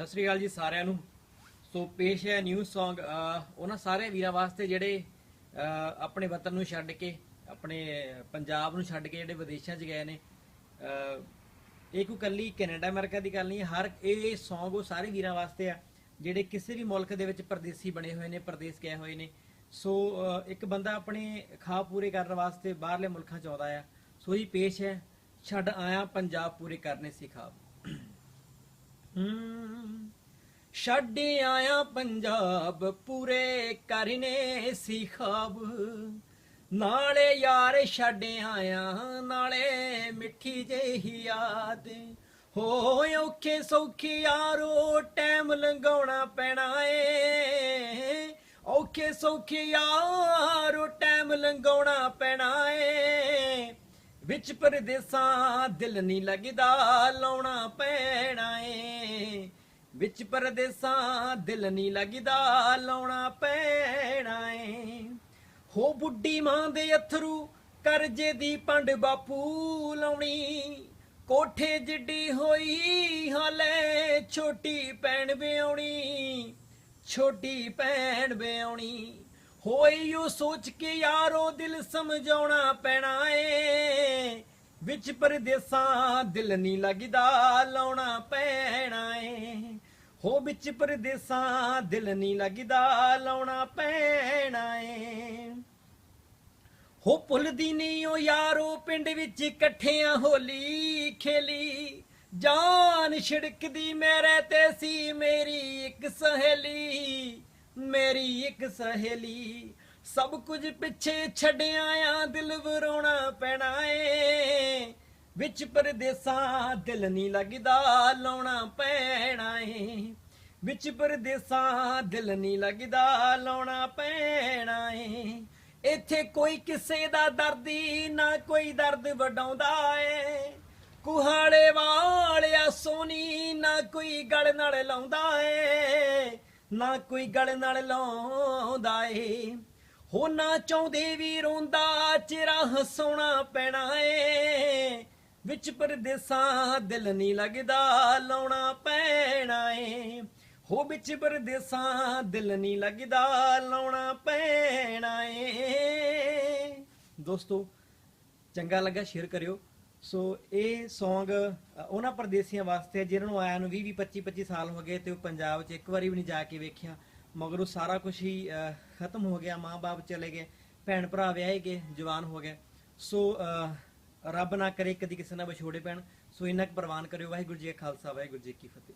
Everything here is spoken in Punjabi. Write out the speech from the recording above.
ਸਤਿ ਸ੍ਰੀ ਅਕਾਲ ਜੀ ਸਾਰਿਆਂ ਨੂੰ। ਸੋ ਪੇਸ਼ ਹੈ ਨਿਊ Song ਉਹਨਾਂ ਸਾਰੇ ਵੀਰਾਂ ਵਾਸਤੇ ਜਿਹੜੇ ਆਪਣੇ ਵਤਨ ਨੂੰ ਛੱਡ ਕੇ, ਆਪਣੇ ਪੰਜਾਬ ਨੂੰ ਛੱਡ ਕੇ ਜਿਹੜੇ ਵਿਦੇਸ਼ਾਂ 'ਚ ਗਏ ਨੇ ਇਹ ਕੋਈ ਕੱਲੀ ਕੈਨੇਡਾ, ਅਮਰੀਕਾ ਦੀ ਗੱਲ ਨਹੀਂ, ਹਰ ਇਹ Song ਉਹ ਸਾਰੇ ਵੀਰਾਂ ਵਾਸਤੇ ਆ, ਜਿਹੜੇ ਕਿਸੇ ਵੀ ਮੁਲਕ ਦੇ ਵਿੱਚ ਪਰਦੇਸੀ ਬਣੇ ਹੋਏ ਨੇ, ਪਰਦੇਸ ਗਏ ਹੋਏ ਨੇ। ਸੋ ਇੱਕ ਬੰਦਾ ਆਪਣੇ ਖਾਬ ਪੂਰੇ ਕਰਨ ਵਾਸਤੇ ਬਾਹਰਲੇ ਮੁਲਕਾਂ 'ਚ ਆਉਂਦਾ ਆ, ਸੋ ਹੀ ਪੇਸ਼ ਹੈ, ਛੱਡ ਆਇਆ ਪੰਜਾਬ ਪੂਰੇ ਕਰਨੇ ਸੀ ਖਾਬ। ਛੱਡ ਆਇਆ ਪੰਜਾਬ, ਪੂਰੇ ਕਰਨੇ ਸੀ ਖਾਬ। ਨਾਲੇ ਯਾਰ ਛੱਡ ਆਇਆ, ਨਾਲੇ ਮਿੱਠੀ ਜਿਹੀ ਯਾਦ। ਹੋ ਔਖੇ ਸੌਖੇ ਯਾਰੋ, ਟਾਈਮ ਲੰਘਾਉਣਾ ਪੈਣਾ ਏ। ਔਖੇ ਸੌਖੇ ਯਾਰੋ, ਟਾਈਮ ਲੰਘਾਉਣਾ ਪੈਣਾ ਏ। ਵਿੱਚ ਪਰਦੇਸਾਂ ਦਿਲ ਨਹੀਂ ਲੱਗਦਾ ਲਾਉਣਾ ਪੈਣਾ ਏ। ਵਿੱਚ ਪਰਦੇਸਾਂ ਦਿਲ ਨਹੀਂ ਲੱਗਦਾ ਲਾਉਣਾ ਪੈਣਾ ਏ। ਹੋ ਬੁੱਢੀ ਮਾਂ ਦੇ ਅਥਰੂ ਕਰਜੇ ਦੀ ਪੰਡ ਬਾਪੂ ਲਾਉਣੀ। ਕੋਠੇ ਜਿੱਡੀ ਹੋਈ ਹਾਲੇ ਛੋਟੀ ਭੈਣ ਵਿਆਉਣੀ। ਛੋਟੀ ਭੈਣ ਵਿਆਉਣੀ। ਹੋਈ ਉਹ ਸੋਚ ਕੇ ਯਾਰੋ ਦਿਲ ਸਮਝਾਉਣਾ ਪੈਣਾ ਏ। ਵਿੱਚ ਪਰਦੇਸਾਂ ਦਿਲ ਨਹੀਂ ਲੱਗਦਾ ਲਾਉਣਾ ਪੈਣਾ ਏ। ਹੋ ਵਿੱਚ ਪਰਦੇਸਾਂ ਦਿਲ ਨਹੀਂ ਲੱਗਦਾ ਲਾਉਣਾ ਪੈਣਾ ਏ। ਹੋ ਭੁੱਲਦੀ ਨਹੀਂ ਉਹ ਯਾਰੋ ਪਿੰਡ ਵਿੱਚ ਇਕੱਠਿਆਂ ਹੋਲੀ ਖੇਲੀ। ਜਾਨ ਛਿੜਕਦੀ ਮੇਰੇ ਤੇ ਸੀ ਮੇਰੀ ਇੱਕ ਸਹੇਲੀ। ਮੇਰੀ ਇੱਕ ਸਹੇਲੀ ਸਭ ਕੁਝ ਪਿੱਛੇ ਛੱਡਿਆ ਆ ਦਿਲ ਵਰਾਉਣਾ ਪੈਣਾ ਏ ਵਿੱਚ ਪਰਦੇਸਾਂ, ਦਿਲ ਨਹੀਂ ਲੱਗਦਾ ਲਾਉਣਾ ਪੈਣਾ ਏ ਵਿੱਚ ਪਰਦੇਸਾਂ, ਦਿਲ ਨਹੀਂ ਲੱਗਦਾ ਲਾਉਣਾ ਪੈਣਾ ਏ ਇੱਥੇ ਕੋਈ ਕਿਸੇ ਦਾ ਦਰਦੀ ਨਾ ਕੋਈ ਦਰਦ ਵਡਾਉਂਦਾ ਏ। ਕੁਹਾੜੇ ਵਾਲਿਆ ਸੋਨੀ ਨਾ ਕੋਈ ਗਲ ਨਾਲ ਲਾਉਂਦਾ ਏ। ਨਾ ਕੋਈ ਗਲ ਨਾਲ ਲਾਉਂਦਾ ਏ। ਹੋ ਨਾ ਚਾਹੁੰਦੇ ਵੀ ਰੋਂਦਾ, ਚਿਹਰਾ ਹਸਾਉਣਾ ਪੈਣਾ ਏ। ਵਿੱਚ ਪਰਦੇਸਾਂ ਦਿਲ ਨਹੀਂ ਲੱਗਦਾ, ਲਾਉਣਾ ਪੈਣਾ ਏ। ਹੋ ਵਿੱਚ ਪਰਦੇਸਾਂ ਦਿਲ ਨਹੀਂ ਲੱਗਦਾ, ਲਾਉਣਾ ਪੈਣਾ ਏ। ਦੋਸਤੋ, ਚੰਗਾ ਲੱਗਾ ਸ਼ੇਅਰ ਕਰਿਓ। ਸੋ ਇਹ Song ਉਹਨਾਂ ਪਰਦੇਸੀਆਂ ਵਾਸਤੇ ਜਿਹਨਾਂ ਨੂੰ ਆਇਆ ਨੂੰ 20 20 25 25 ਸਾਲ ਹੋ ਗਏ ਤੇ ਉਹ ਪੰਜਾਬ 'ਚ ਇੱਕ ਵਾਰੀ ਵੀ ਨਹੀਂ ਜਾ ਕੇ ਵੇਖਿਆ। ਮਗਰੋਂ ਸਾਰਾ ਕੁਝ ਹੀ ਅ, ਖਤਮ ਹੋ ਗਿਆ ਮਾਂ-ਬਾਪ ਚਲੇ ਗਏ ਭੈਣ ਭਰਾ ਵਿਆਹੇ ਗਏ ਜਵਾਨ ਹੋ ਗਏ। ਸੋ ਅ, ਰੱਬ ਨਾ ਕਰੇ ਕਦੀ ਕਿਸੇ ਨਾਲ ਵਿਛੋੜੇ ਪੈਣ। ਸੋ ਇੰਨਾ ਕੁ ਪ੍ਰਵਾਨ ਕਰਿਓ। ਵਾਹਿਗੁਰੂ ਜੀ ਕਾ ਖਾਲਸਾ ਵਾਹਿਗੁਰੂ ਜੀ ਕੀ ਫਤਿਹ।